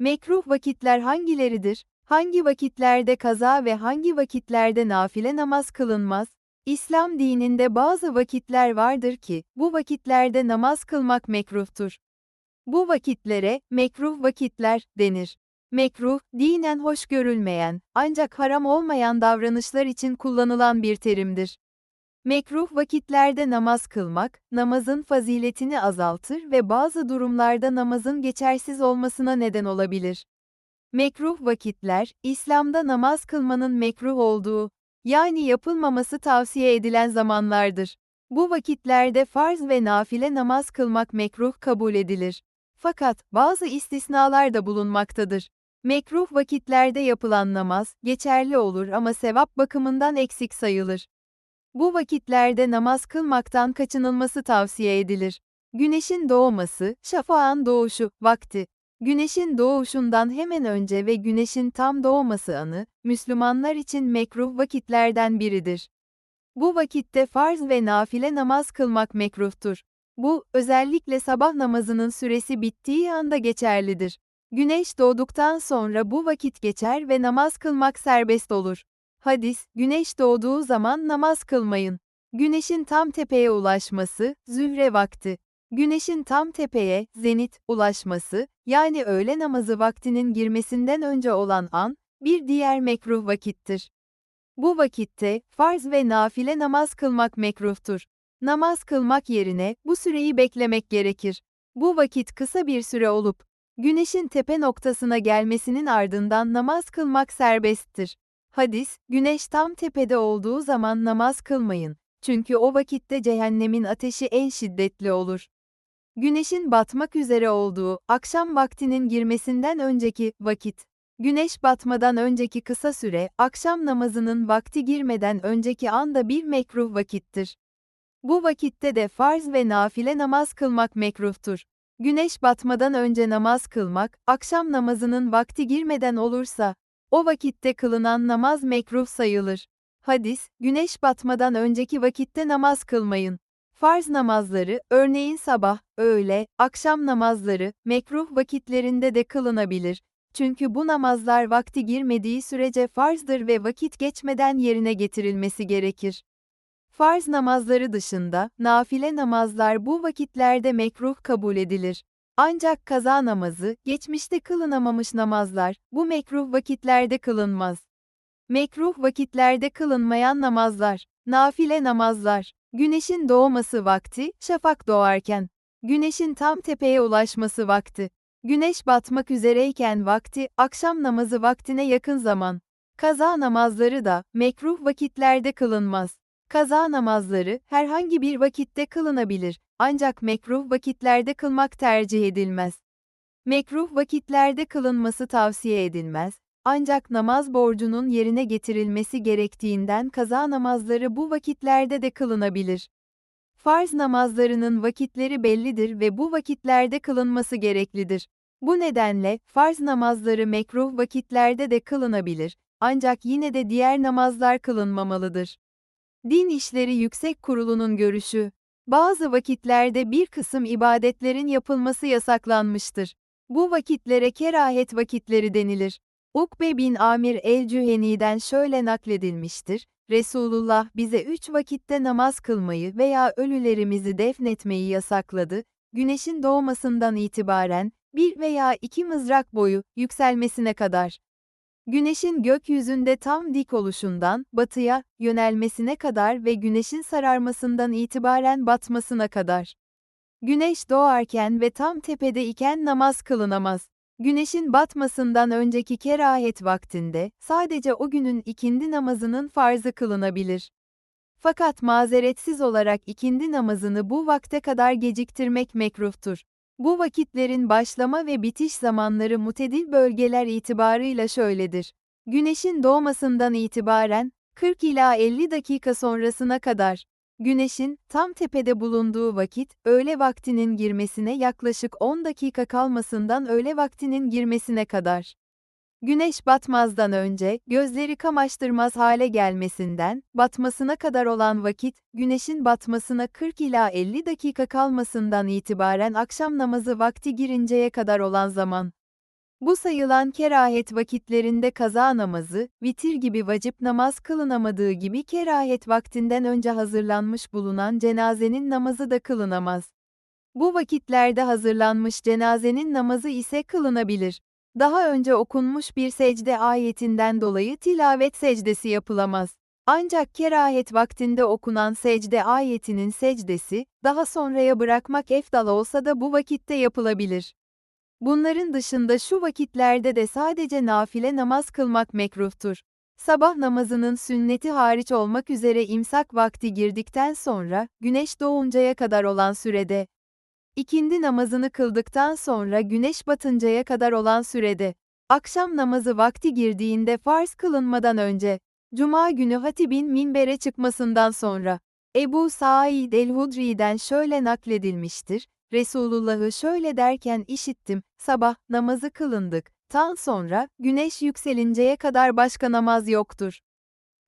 Mekruh vakitler hangileridir? Hangi vakitlerde kaza ve hangi vakitlerde nafile namaz kılınmaz? İslam dininde bazı vakitler vardır ki, bu vakitlerde namaz kılmak mekruhtur. Bu vakitlere, mekruh vakitler, denir. Mekruh, dinen hoş görülmeyen, ancak haram olmayan davranışlar için kullanılan bir terimdir. Mekruh vakitlerde namaz kılmak, namazın faziletini azaltır ve bazı durumlarda namazın geçersiz olmasına neden olabilir. Mekruh vakitler, İslam'da namaz kılmanın mekruh olduğu, yani yapılmaması tavsiye edilen zamanlardır. Bu vakitlerde farz ve nafile namaz kılmak mekruh kabul edilir. Fakat bazı istisnalar da bulunmaktadır. Mekruh vakitlerde yapılan namaz geçerli olur ama sevap bakımından eksik sayılır. Bu vakitlerde namaz kılmaktan kaçınılması tavsiye edilir. Güneşin doğması, şafağın doğuşu, vakti. Güneşin doğuşundan hemen önce ve güneşin tam doğması anı, Müslümanlar için mekruh vakitlerden biridir. Bu vakitte farz ve nafile namaz kılmak mekruhtur. Bu, özellikle sabah namazının süresi bittiği anda geçerlidir. Güneş doğduktan sonra bu vakit geçer ve namaz kılmak serbest olur. Hadis, güneş doğduğu zaman namaz kılmayın. Güneşin tam tepeye ulaşması, zühre vakti. Güneşin tam tepeye, zenit, ulaşması, yani öğle namazı vaktinin girmesinden önce olan an, bir diğer mekruh vakittir. Bu vakitte, farz ve nafile namaz kılmak mekruhtur. Namaz kılmak yerine, bu süreyi beklemek gerekir. Bu vakit kısa bir süre olup, güneşin tepe noktasına gelmesinin ardından namaz kılmak serbesttir. Hadis, güneş tam tepede olduğu zaman namaz kılmayın. Çünkü o vakitte cehennemin ateşi en şiddetli olur. Güneşin batmak üzere olduğu, akşam vaktinin girmesinden önceki vakit. Güneş batmadan önceki kısa süre, akşam namazının vakti girmeden önceki anda bir mekruh vakittir. Bu vakitte de farz ve nafile namaz kılmak mekruhtur. Güneş batmadan önce namaz kılmak, akşam namazının vakti girmeden olursa, o vakitte kılınan namaz mekruh sayılır. Hadis, güneş batmadan önceki vakitte namaz kılmayın. Farz namazları, örneğin sabah, öğle, akşam namazları, mekruh vakitlerinde de kılınabilir. Çünkü bu namazlar vakti girmediği sürece farzdır ve vakit geçmeden yerine getirilmesi gerekir. Farz namazları dışında, nafile namazlar bu vakitlerde mekruh kabul edilir. Ancak kaza namazı, geçmişte kılınamamış namazlar, bu mekruh vakitlerde kılınmaz. Mekruh vakitlerde kılınmayan namazlar, nafile namazlar, güneşin doğması vakti, şafak doğarken, güneşin tam tepeye ulaşması vakti, güneş batmak üzereyken vakti, akşam namazı vaktine yakın zaman, kaza namazları da, mekruh vakitlerde kılınmaz. Kaza namazları, herhangi bir vakitte kılınabilir, ancak mekruh vakitlerde kılmak tercih edilmez. Mekruh vakitlerde kılınması tavsiye edilmez, ancak namaz borcunun yerine getirilmesi gerektiğinden kaza namazları bu vakitlerde de kılınabilir. Farz namazlarının vakitleri bellidir ve bu vakitlerde kılınması gereklidir. Bu nedenle, farz namazları mekruh vakitlerde de kılınabilir, ancak yine de diğer namazlar kılınmamalıdır. Din İşleri Yüksek Kurulu'nun görüşü, bazı vakitlerde bir kısım ibadetlerin yapılması yasaklanmıştır. Bu vakitlere kerahet vakitleri denilir. Ukbe bin Amir el-Cüheni'den şöyle nakledilmiştir, Resulullah bize üç vakitte namaz kılmayı veya ölülerimizi defnetmeyi yasakladı, güneşin doğmasından itibaren, bir veya iki mızrak boyu, yükselmesine kadar. Güneşin gökyüzünde tam dik oluşundan, batıya, yönelmesine kadar ve güneşin sararmasından itibaren batmasına kadar. Güneş doğarken ve tam tepede iken namaz kılınamaz. Güneşin batmasından önceki kerahet vaktinde, sadece o günün ikindi namazının farzı kılınabilir. Fakat mazeretsiz olarak ikindi namazını bu vakte kadar geciktirmek mekruhtur. Bu vakitlerin başlama ve bitiş zamanları mutedil bölgeler itibarıyla şöyledir. Güneşin doğmasından itibaren 40 ila 50 dakika sonrasına kadar Güneşin tam tepede bulunduğu vakit öğle vaktinin girmesine yaklaşık 10 dakika kalmasından öğle vaktinin girmesine kadar. Güneş batmazdan önce, gözleri kamaştırmaz hale gelmesinden, batmasına kadar olan vakit, güneşin batmasına 40 ila 50 dakika kalmasından itibaren akşam namazı vakti girinceye kadar olan zaman. Bu sayılan kerahet vakitlerinde kaza namazı, vitir gibi vacip namaz kılınamadığı gibi kerahet vaktinden önce hazırlanmış bulunan cenazenin namazı da kılınamaz. Bu vakitlerde hazırlanmış cenazenin namazı ise kılınabilir. Daha önce okunmuş bir secde ayetinden dolayı tilavet secdesi yapılamaz. Ancak kerahet vaktinde okunan secde ayetinin secdesi, daha sonraya bırakmak efdal olsa da bu vakitte yapılabilir. Bunların dışında şu vakitlerde de sadece nafile namaz kılmak mekruhtur. Sabah namazının sünneti hariç olmak üzere imsak vakti girdikten sonra, güneş doğuncaya kadar olan sürede, ikindi namazını kıldıktan sonra güneş batıncaya kadar olan sürede, akşam namazı vakti girdiğinde farz kılınmadan önce, Cuma günü hatibin minbere çıkmasından sonra, Ebu Said el-Hudri'den şöyle nakledilmiştir, Resulullah'ı şöyle derken işittim, sabah namazı kılındık, tan sonra, güneş yükselinceye kadar başka namaz yoktur.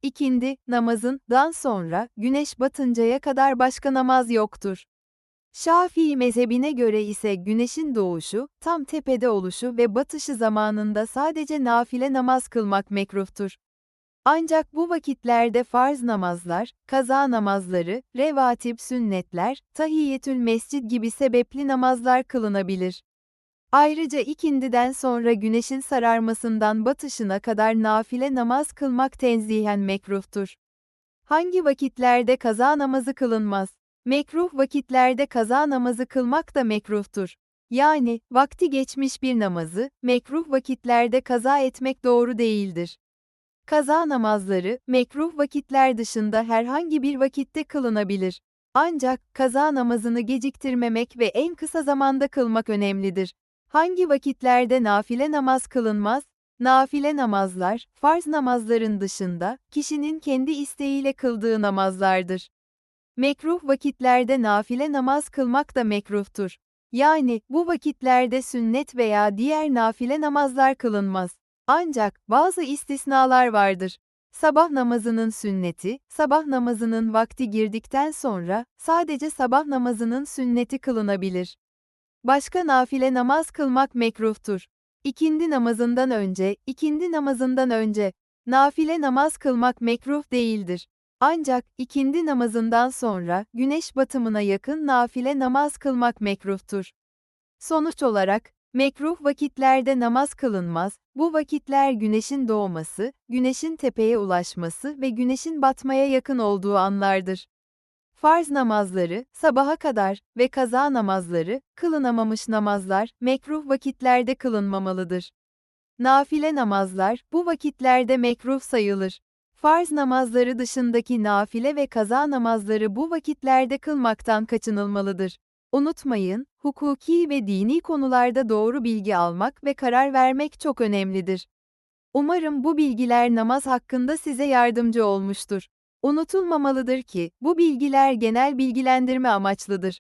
İkindi, namazın, dan sonra, güneş batıncaya kadar başka namaz yoktur. Şafii mezhebine göre ise güneşin doğuşu, tam tepede oluşu ve batışı zamanında sadece nafile namaz kılmak mekruhtur. Ancak bu vakitlerde farz namazlar, kaza namazları, revatip sünnetler, tahiyyetül mescid gibi sebepli namazlar kılınabilir. Ayrıca ikindiden sonra güneşin sararmasından batışına kadar nafile namaz kılmak tenzihen mekruhtur. Hangi vakitlerde kaza namazı kılınmaz? Mekruh vakitlerde kaza namazı kılmak da mekruhtur. Yani, vakti geçmiş bir namazı, mekruh vakitlerde kaza etmek doğru değildir. Kaza namazları, mekruh vakitler dışında herhangi bir vakitte kılınabilir. Ancak, kaza namazını geciktirmemek ve en kısa zamanda kılmak önemlidir. Hangi vakitlerde nafile namaz kılınmaz? Nafile namazlar, farz namazların dışında, kişinin kendi isteğiyle kıldığı namazlardır. Mekruh vakitlerde nafile namaz kılmak da mekruhtur. Yani, bu vakitlerde sünnet veya diğer nafile namazlar kılınmaz. Ancak, bazı istisnalar vardır. Sabah namazının sünneti, sabah namazının vakti girdikten sonra, sadece sabah namazının sünneti kılınabilir. Başka nafile namaz kılmak mekruhtur. İkindi namazından önce, ikindi namazından önce, nafile namaz kılmak mekruh değildir. Ancak, ikindi namazından sonra, güneş batımına yakın nafile namaz kılmak mekruhtur. Sonuç olarak, Mekruh vakitlerde namaz kılınmaz, bu vakitler güneşin doğması, güneşin tepeye ulaşması ve güneşin batmaya yakın olduğu anlardır. Farz namazları, sabaha kadar ve kaza namazları, kılınamamış namazlar, mekruh vakitlerde kılınmamalıdır. Nafile namazlar, bu vakitlerde mekruh sayılır. Farz namazları dışındaki nafile ve kaza namazları bu vakitlerde kılmaktan kaçınılmalıdır. Unutmayın, hukuki ve dini konularda doğru bilgi almak ve karar vermek çok önemlidir. Umarım bu bilgiler namaz hakkında size yardımcı olmuştur. Unutulmamalıdır ki, bu bilgiler genel bilgilendirme amaçlıdır.